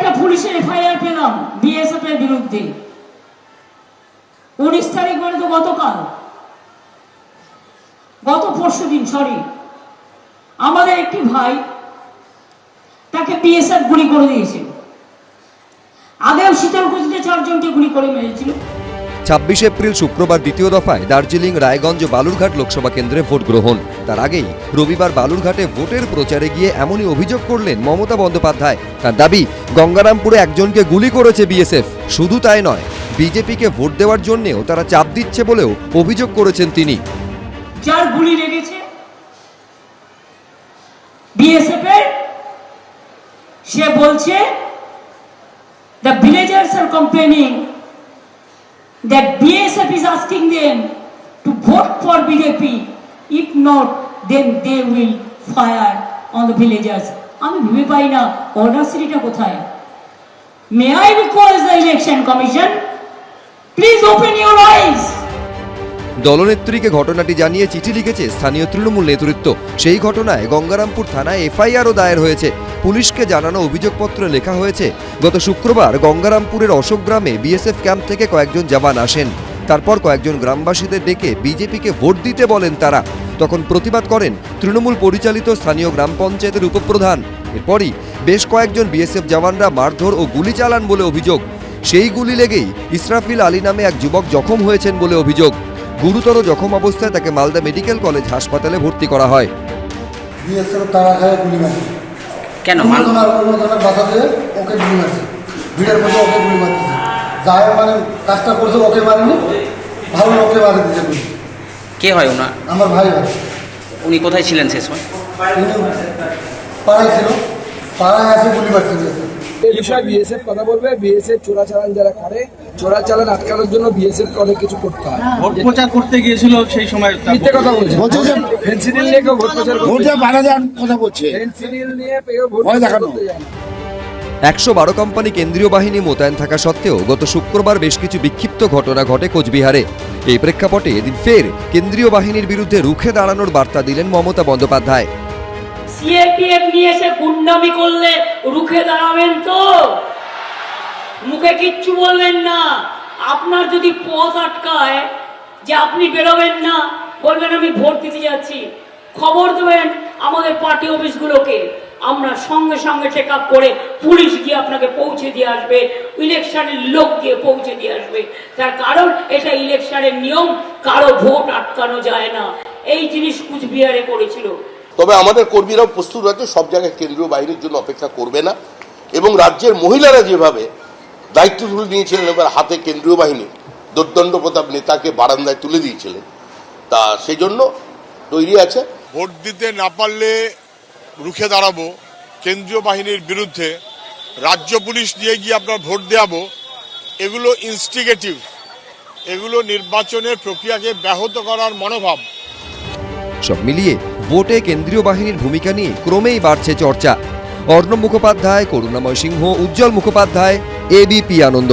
একটা পুলিশের এফআইআর পেলাম বিএসএফ এর বিরুদ্ধে। উনিশ তারিখ মানে তো গতকাল। গত পরশু দিন সরি আমাদের একটি ভাই তাকে বিএসএফ গুলি করে দিয়েছিল। আগেও শীতলকুচিতে চারজনকে গুলি করে মেরেছিল। ছাব্বিশে এপ্রিল শুক্রবার দ্বিতীয় দফায় দার্জিলিং, রায়গঞ্জ বালুরঘাট লোকসভা কেন্দ্রে ভোট গ্রহণ। তার আগেই রবিবার বালুরঘাটে ভোটের প্রচারে গিয়ে এমনই অভিযোগ করলেন মমতা বন্দ্যোপাধ্যায়। তার দাবি, গঙ্গারামপুরে একজনকে গুলি করেছে বিএসএফ। শুধু তাই নয়, বিজেপিকে ভোট দেওয়ার জন্যেও তারা চাপ দিচ্ছে বলেও অভিযোগ করেছেন তিনি। যার গুলি লেগেছে বিএসএফ এর, সে বলছে the villagers are complaining that BSF is asking them to vote for BJP if not then they will fire on the villagers আমি ভেবে পাই না অর্ডার সিটিটা কোথায়? May I request the election commission please open your eyes দলনেত্রীকে ঘটনাটি জানিয়ে চিঠি লিখেছে স্থানীয় তৃণমূল নেতৃত্ব। সেই ঘটনায় গঙ্গারামপুর থানায় এফআইআরও দায়ের হয়েছে। পুলিশকে জানানো অভিযোগপত্রে লেখা হয়েছে, গত শুক্রবার গঙ্গারামপুরের অশোক গ্রামে বিএসএফ ক্যাম্প থেকে কয়েকজন জওয়ান আসেন। তারপর কয়েকজন গ্রামবাসীদের ডেকে বিজেপিকে ভোট দিতে বলেন তারা। তখন প্রতিবাদ করেন তৃণমূল পরিচালিত স্থানীয় গ্রাম পঞ্চায়েতের উপপ্রধান। এরপরই বেশ কয়েকজন বিএসএফ জওয়ানরা মারধর ও গুলি চালান বলে অভিযোগ। সেই গুলি লেগেই ইসরাফিল আলী নামে এক যুবক জখম হয়েছেন বলে অভিযোগ। গুরুতর জখম অবস্থায় তাকে মালদা মেডিকেল কলেজ হাসপাতালে ভর্তি করা হয়। বিএসএফ তারা গুলি মারছে কেন? অন্য মাল জনের অন্য জনের বাসা দিয়ে ওকে গুলি মারছে। ভিড়ের মধ্যে ওকে গুলি মারতেছে। মানে কাজটা করছে ওকে মারেনি। ভালো লোককে মারে দিতে গুলি। কে হয় ওনার আমার ভাই ভাই উনি কোথায় ছিলেন সে সময়? পাড়ায় ছিল। পাড়ায় আছে গুলি মারছে এই বিষয়ে বিএসএফ কথা বলবে বিএসএফ চোরাচালান যারা করে চোরাচালান আটকানোর জন্য বিএসএফ অনেক কিছু করতে হয়। ভোট প্রচার করতে গিয়েছিল সেই সময় মিথ্যে কথা বলছে। বলছে যে ফেন্সিডিল নিয়ে কেউ ভোট প্রচার ভোটে বাধা দেওয়ার কথা বলছে। ফেন্সিডিল নিয়ে কেউ ভোট দেখানো। একশো বারো কোম্পানি কেন্দ্রীয় বাহিনী মোতায়েন থাকা সত্ত্বেও গত শুক্রবার বেশ কিছু বিক্ষিপ্ত ঘটনা ঘটে কোচবিহারে। এই প্রেক্ষাপটে এদিন ফের কেন্দ্রীয় বাহিনীর বিরুদ্ধে রুখে দাঁড়ানোর বার্তা দিলেন মমতা বন্দ্যোপাধ্যায়। সিএপিএফ নিয়ে এসে গুন্ডামি করলে রুখে দাঁড়াবেন তো? মুখে কিচ্ছু বলবেন না। আপনার যদি পথ আটকায় যে আপনি বেরোবেন না, বলবেন আমি ভোট দিতে যাচ্ছি। খবর দেবেন আমাদের পার্টি অফিসগুলোকে। আমরা সঙ্গে সঙ্গে চেক আপ করে পুলিশ গিয়ে আপনাকে পৌঁছে দিয়ে আসবে, ইলেকশনের লোক গিয়ে পৌঁছে দিয়ে আসবে। তার কারণ এটা ইলেকশনের নিয়ম, কারও ভোট আটকানো যায় না। এই জিনিস কুচবিহারে করেছিল। তবে আমাদের কর্মীরাও প্রস্তুত আছে সব জায়গায় কেন্দ্রীয় বাহিনীর জন্য অপেক্ষা করবে না। এবং রাজ্যের মহিলারা যেভাবে দায়িত্ব তুলে নিয়েছিলেন এবার হাতে কেন্দ্রীয় বাহিনী দুর্দণ্ড প্রতাপ নেতাকে বারান্দায় তুলে দিয়েছিলেন। তা সেই জন্য তৈরি আছে। ভোট দিতে না পারলে রুখে দাঁড়াবো। কেন্দ্রীয় বাহিনীর বিরুদ্ধে রাজ্য পুলিশ নিয়ে গিয়ে আপনার ভোট দেওয়াবো এগুলো ইনস্টিগেটিভ। এগুলো নির্বাচনের প্রক্রিয়াকে ব্যাহত করার মনোভাব। সব মিলিয়ে ভোটে কেন্দ্রীয় বাহিনীর ভূমিকা নিয়ে ক্রমেই বাড়ছে চর্চা। অর্ণব মুখোপাধ্যায়, করুণাময় সিংহ, উজ্জ্বল মুখোপাধ্যায় এবিপি আনন্দ।